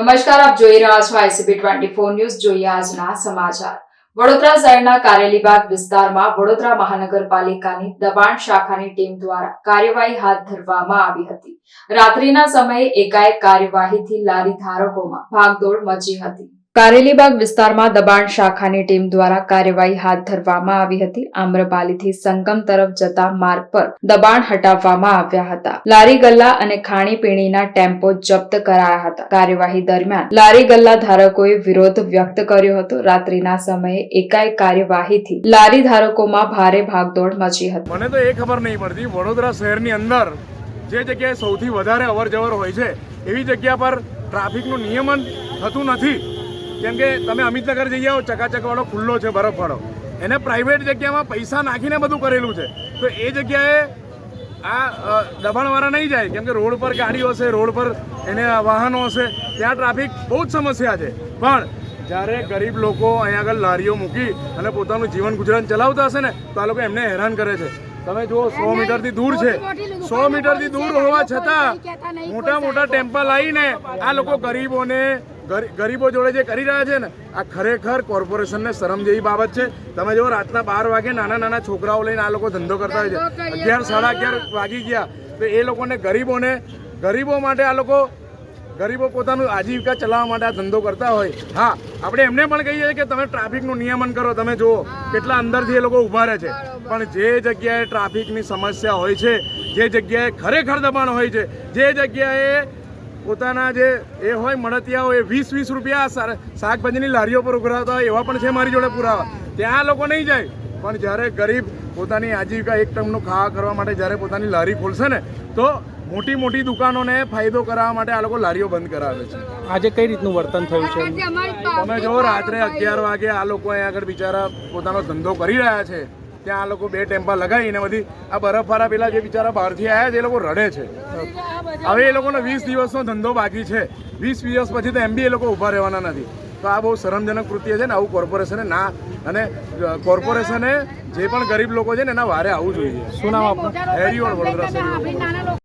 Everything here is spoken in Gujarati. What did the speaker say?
નમસ્કાર, આપ જોઈ રહ્યા છો આઈસીબી ટ્વેન્ટી ફોર ન્યૂઝ. જોઈએ આજના સમાચાર. વડોદરા શહેરના કારેલીબાગ વિસ્તારમાં વડોદરા મહાનગરપાલિકાની દબાણ શાખાની ટીમ દ્વારા કાર્યવાહી હાથ ધરવામાં આવી હતી. રાત્રિના સમયે એકાએક કાર્યવાહીથી લારી ધારકોમાં ભાગદોડ મચી હતી. કારેલીબાગ વિસ્તારમાં દબાણ શાખાની ટીમ દ્વારા કાર્યવાહી હાથ ધરવામાં આવી હતી. આમ્રપાલીથી સંગમ તરફ જતા માર્ગ પર દબાણ હટાવવામાં આવ્યા હતા. લારી ગલ્લા અને ખાણીપીણીના ટેમ્પો જપ્ત કરાયા હતા. કાર્યવાહી દરમિયાન લારી ગલ્લા ધારકોએ વિરોધ વ્યક્ત કર્યો હતો. રાત્રિના સમયે એકાએક કાર્યવાહીથી લારી ધારકોમાં ભારે ભાગદોડ મચી હતી. મને તો એ ખબર નહીં પડતી. વડોદરા શહેરની અંદર જે જગ્યાએ સૌથી વધારે અવર જવર હોય છે, એવી જગ્યા પર ટ્રાફિકનું નિયમન થતું નથી. કેમ કે તમે અમિતનગર જઈ આવો ચકાચકવાળો ખુલ્લો છે બરફવાળો. એને પ્રાઇવેટ જગ્યામાં પૈસા નાખીને બધું કરેલું છે. તો એ જગ્યાએ આ દબાણવાળા નહીં જાય. કેમ કે રોડ પર ગાડીઓ હશે રોડ પર એને વાહનો હશે ત્યાં ટ્રાફિક બહુ જ સમસ્યા છે. પણ જ્યારે ગરીબ લોકો અહીંયા આગળ લારીઓ મૂકી અને પોતાનું જીવન ગુજરાન ચલાવતા હશે ને તો આ લોકો એમને હેરાન કરે છે. તમે જુઓ સો મીટરથી દૂર છે. સો મીટરથી દૂર હોવા છતાં મોટા મોટા ટેમ્પા લાવીને આ લોકો ગરીબોને ગરી- ગરીબો જોડે જે કરી રહ્યા છે ને આ ખરેખર કોર્પોરેશનને શરમ જેવી બાબત છે. તમે જો રાતના બાર વાગે નાના નાના છોકરાઓ લઈને આ લોકો ધંધો કરતા હોય છે. અગિયાર સાડા અગિયાર વાગી ગયા. તો એ લોકોને ગરીબોને ગરીબો માટે આ લોકો ગરીબો પોતાનું આજીવિકા ચલાવવા માટે આ ધંધો કરતા હોય. હા આપણે એમને પણ કહીએ છીએ કે તમે ટ્રાફિકનું નિયમન કરો. તમે જુઓ કેટલા અંદરથી એ લોકો ઊભા રહે છે. પણ જે જગ્યાએ ટ્રાફિકની સમસ્યા હોય છે જે જગ્યાએ ખરેખર દબાણ હોય છે જે જગ્યાએ પોતાના જે એ હોય મળતિયાઓ હોય વીસ વીસ રૂપિયા શાકભાજીની લારીઓ પર ઉઘરાવતા હોય એવા પણ છે મારી જોડે પુરાવા. ત્યાં લોકો નહીં જાય. પણ જ્યારે ગરીબ પોતાની આજીવિકા એક ટર્મનું ખાવા કરવા માટે જ્યારે પોતાની લારી ખોલશે ને તો મોટી મોટી દુકાનોને ફાયદો કરાવવા માટે આ લોકો લારીઓ બંધ કરાવે છે. આજે કઈ રીતનું વર્તન થયું છે? તમે જો રાત્રે અગિયાર વાગે આ લોકો અહીંયા આગળ બિચારા પોતાનો ધંધો કરી રહ્યા છે ત્યાં આ લોકો બે ટેમ્પા લગાવીને બધી આ બરફવાળા પેલા જે બિચારા બહારથી આવ્યા છે એ લોકો રડે છે. હવે એ લોકોનો વીસ દિવસનો ધંધો બાકી છે. વીસ દિવસ પછી તો એમ બી એ લોકો ઊભા રહેવાના નથી. તો આ બહુ શરમજનક કૃત્ય છે ને આવું કોર્પોરેશને ના અને કોર્પોરેશને જે પણ ગરીબ લોકો છે ને એના વારે આવવું જોઈએ. શું નામ આપણું હેરીઓડ વડોદરા